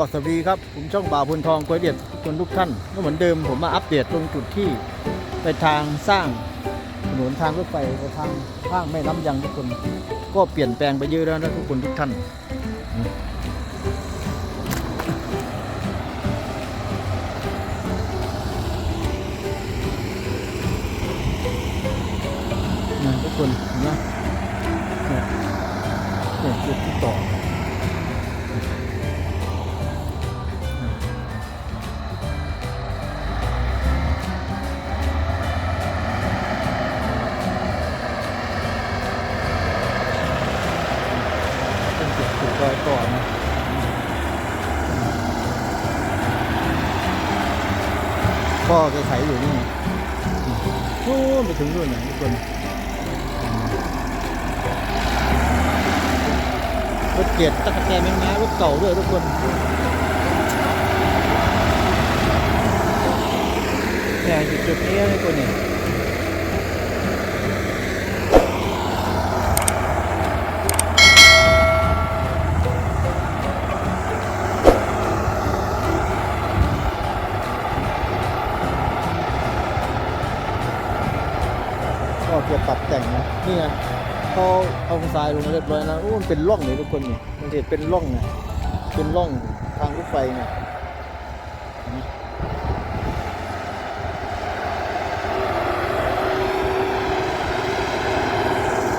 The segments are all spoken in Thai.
ก็สวัสดีครับ ผมช่องบ่าวพลทองกวยเดียดทุกคนทุกท่านก็เหมือนเดิมผมมาอัปเดตตรงจุดที่ไปทางสร้างถนนทางรถไฟไปทางข้างแม่น้ำยังทุกคน ก็เปลี่ยนแปลงไปเยอะแล้วนะทุกคนทุกท่านนะทุกคนนไหมเนี่ยเนี่ยจุดที่ต่อ พ่อแกไขอยู่นี่โอ้ไปถึงนู่นนะทุกคนรถเกียรตะกะแตนแมงม้ารถเก่าด้วยทุกคนเนี่ยจุดนี้ทุกคนเนี่ย ก็เกี่ยวปรับแต่งนะนี่ไง เขาเอาทรายลงมาเรียบร้อยนะโอ้มันเป็นร่องนี่ทุกคนเนี่ยมันจะเป็นร่องไงเป็นร่องทางรถไฟไงเนี่ย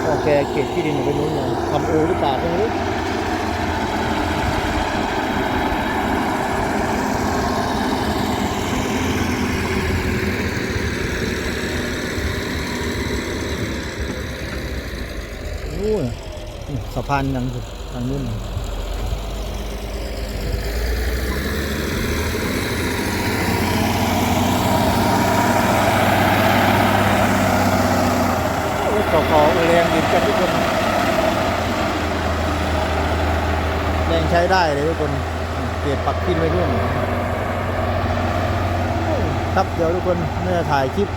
โอเคเกตที่ดินไปนู้นไงทำโอหรือเปล่าไม่รู้ นู่นนี่สะพานยังอยู่ทางนู้นน่ะรถเก่าๆแรงดินกันทุกคนแรงใช้ได้เลยทุกคนเปลี่ยนปักขึ้นไว้นู่นครับเดี๋ยวทุกคนเมื่อถ่ายคลิป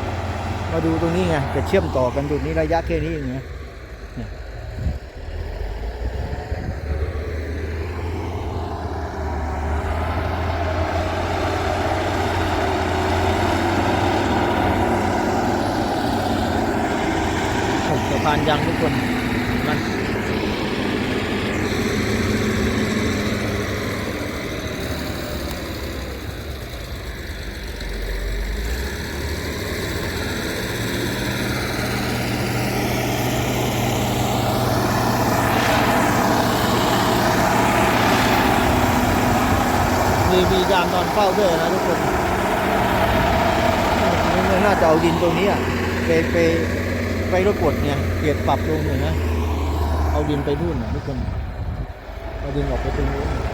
มาดูตรงนี้ไงจะเชื่อมต่อกันจุดนี้ระยะแค่นี้เองไงเนี่ยโอ้สะพานยังทุกคนมันมีมียามนอนเฝ้าด้วยนะทุกคนนี่น่าจะเอาดินตรงนี้อะไปไป ไปรถกดเนี่ยเกียรปรับลงหน่อยนะ เอาดินไปนู่นนะทุกคน เอาดินออกไปตรงนู้น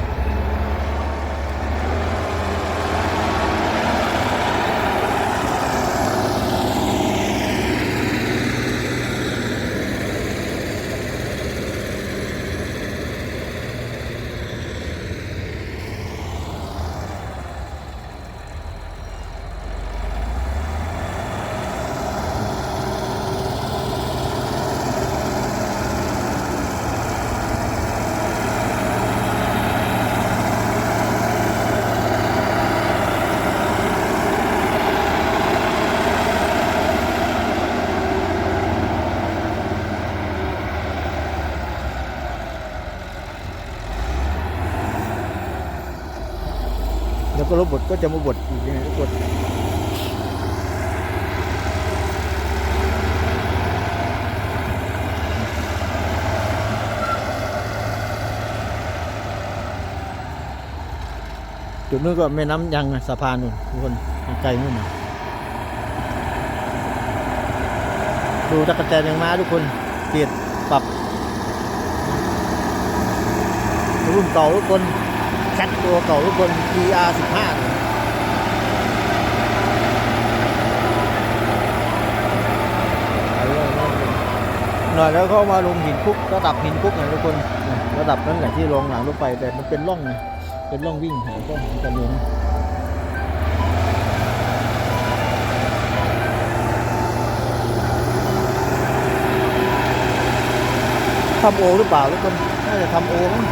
รถบดก็จะมาบดอีกยังไงทุกคนจุดนู้นก็แม่น้ำยังสะพานนู่นทุกคนไกลนู่นนะดูตะกะแตนยังมาทุกคนเปลี่ยนปรับรุ่นเก่าทุกคน แคทตัวเก่าทุกคน GR 15หน่อยแล้วเข้ามาลงหินคุกระดับหินคุกไงทุกคนระดับนั้นแหละที่ลงหลังรถไฟแต่มันเป็นร่องไงเป็นร่องวิ่งหายก็จะมีนทำโอหรือเปล่าทุกคนน่าจะทำโอมั้ง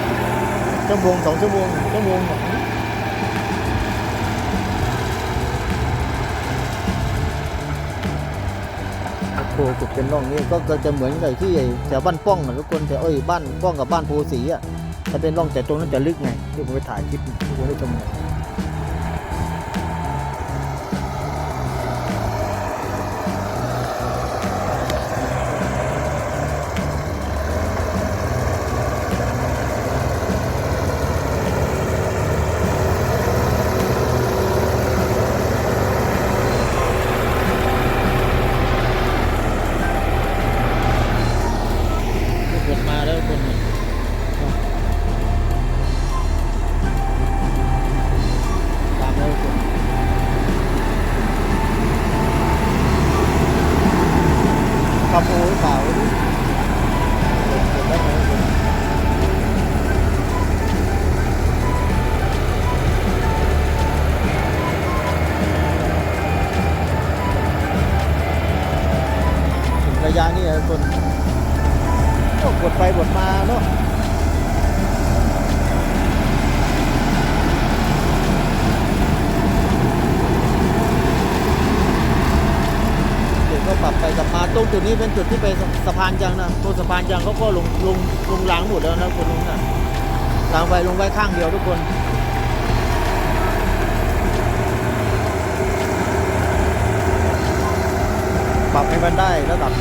ชั่วโมงสองชั่วโมงชั่วโมงโคขุดเป็นร่องนี่ก็จะเหมือนกับที่แถวบ้านป้องอะทุกคนแต่เอ้ยบ้านป้องกับบ้านโพสีอะมันเป็นร่องแต่ตรงนั้นจะลึกไงที่ผมไปถ่ายคลิปที่ผมได้ชมเนี่ย ดไปกดมาเนาะเดี๋ยวก็ปรับไปกลับมาตรงจุดนี้เป็นจุดที่ไปสะพานยางนะตัวสะพานยางเขาก็ลงลงลงรางหมดแล้วนะคนลงน่ะรางไฟลงไว้ข้างเดียวทุกคนปรับให้มันได้ระดับ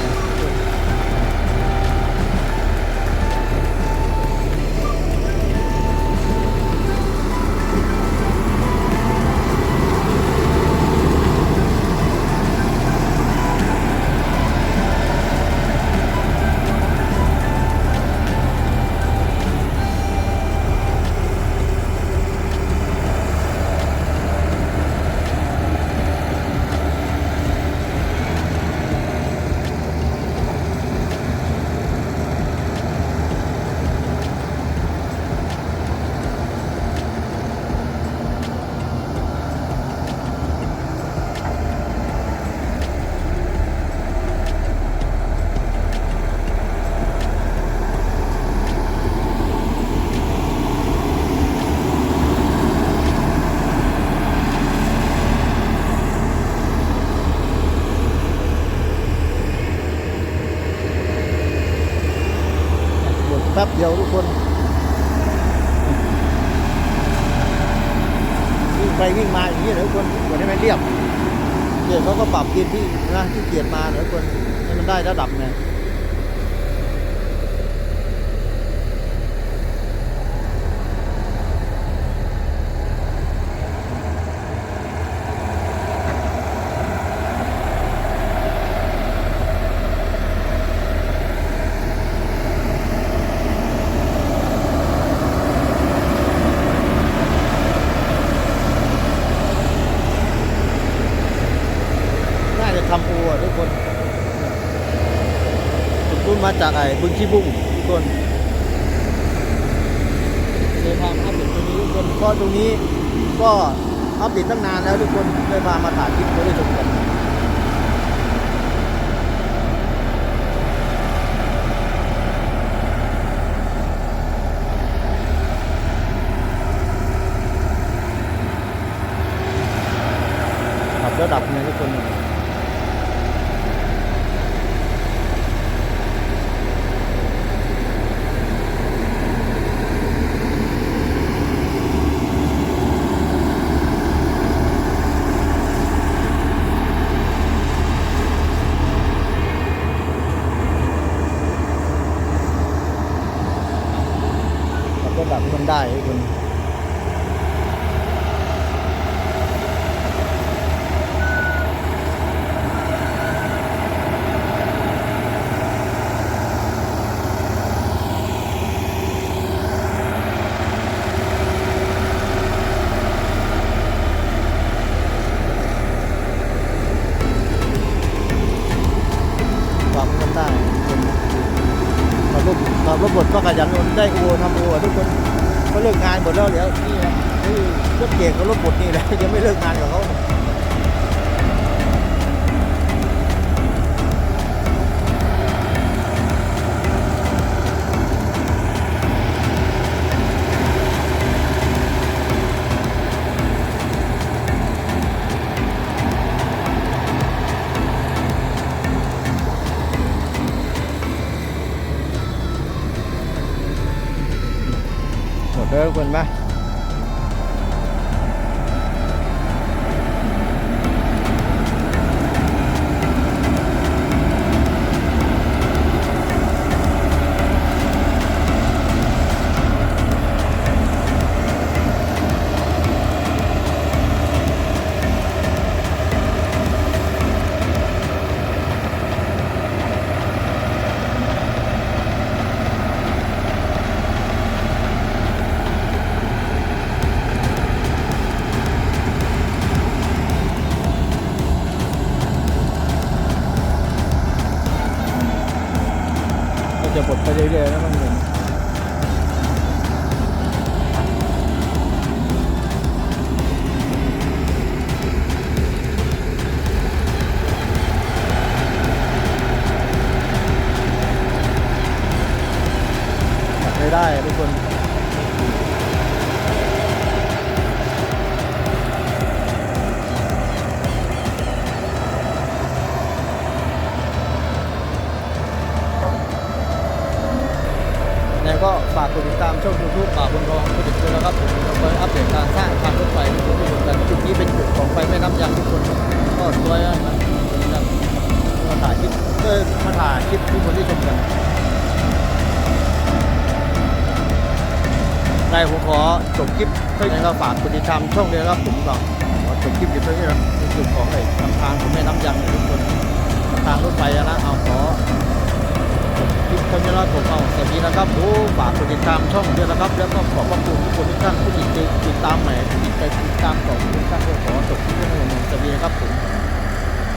แป๊บเดียวทุกคนวิ่งไปวิ่งมาอย่างนี้เหรอทุกคนกดให้มันเรียบเดี๋ยวเขาก็ปรับกินที่นะที่เกียดมาเหรอทุกคนให้มันได้ระดับไง ออะทุกคนจุดรุ่นมาจากไอ้บึงขี้บุ้งทุกคนเลยพามาอัปเดตตรงนี้ทุกคนเพราะตรงนี้ก็อัปเดตตั้งนานแล้วทุกคนเลยพามาถ่ายคลิปไว้ได้ชมกัน ปรับระดับไงทุกคน ปรับระดับให้มันได้ทุกคน ปรับมันได้คนขับรถขับรถบดก็ขยันนได้โอทำโอทุกคนเขาเลิกงาน หมดแล้วเดี๋ยวนี่นะนี่รถเก่งกับรถบดนี่แหละยังไม่เลิกงานกับเขา เด้อคนมา กดติดตามช่องยูทูบป่าบนรองกดติดตามนะครับผมจะคอยอัปเดตการสร้างทางรถไฟให้ทุกคนกันจุดนี้เป็นจุดของไฟแม่น้ำยังทุกคนก็สวยนะครับมาถ่ายคลิปเออมาถ่ายคลิปทุกคนที่ชมกันในผมขอจบคลิปเท่านี้ก็ฝากกดติดตามช่องเลยนะครับผมก็ขอจบคลิปอยู่เท่านี้นะในจุดของไอ้ทางทางของแม่น้ำยังทุกคนทางรถไฟนะเอาขอ คลิปคนจะรอดผมเอาสวัสดีนะครับโอ้ฝากกดติดตามช่องด้วยนะครับ แล้วก็ขอบพระคุณทุกคนทุกท่านที่ติดตามใหม่ที่ติดตามต่อทุกท่านขอจบคลิปนี้ให้ผมสวัสดีนะครับผม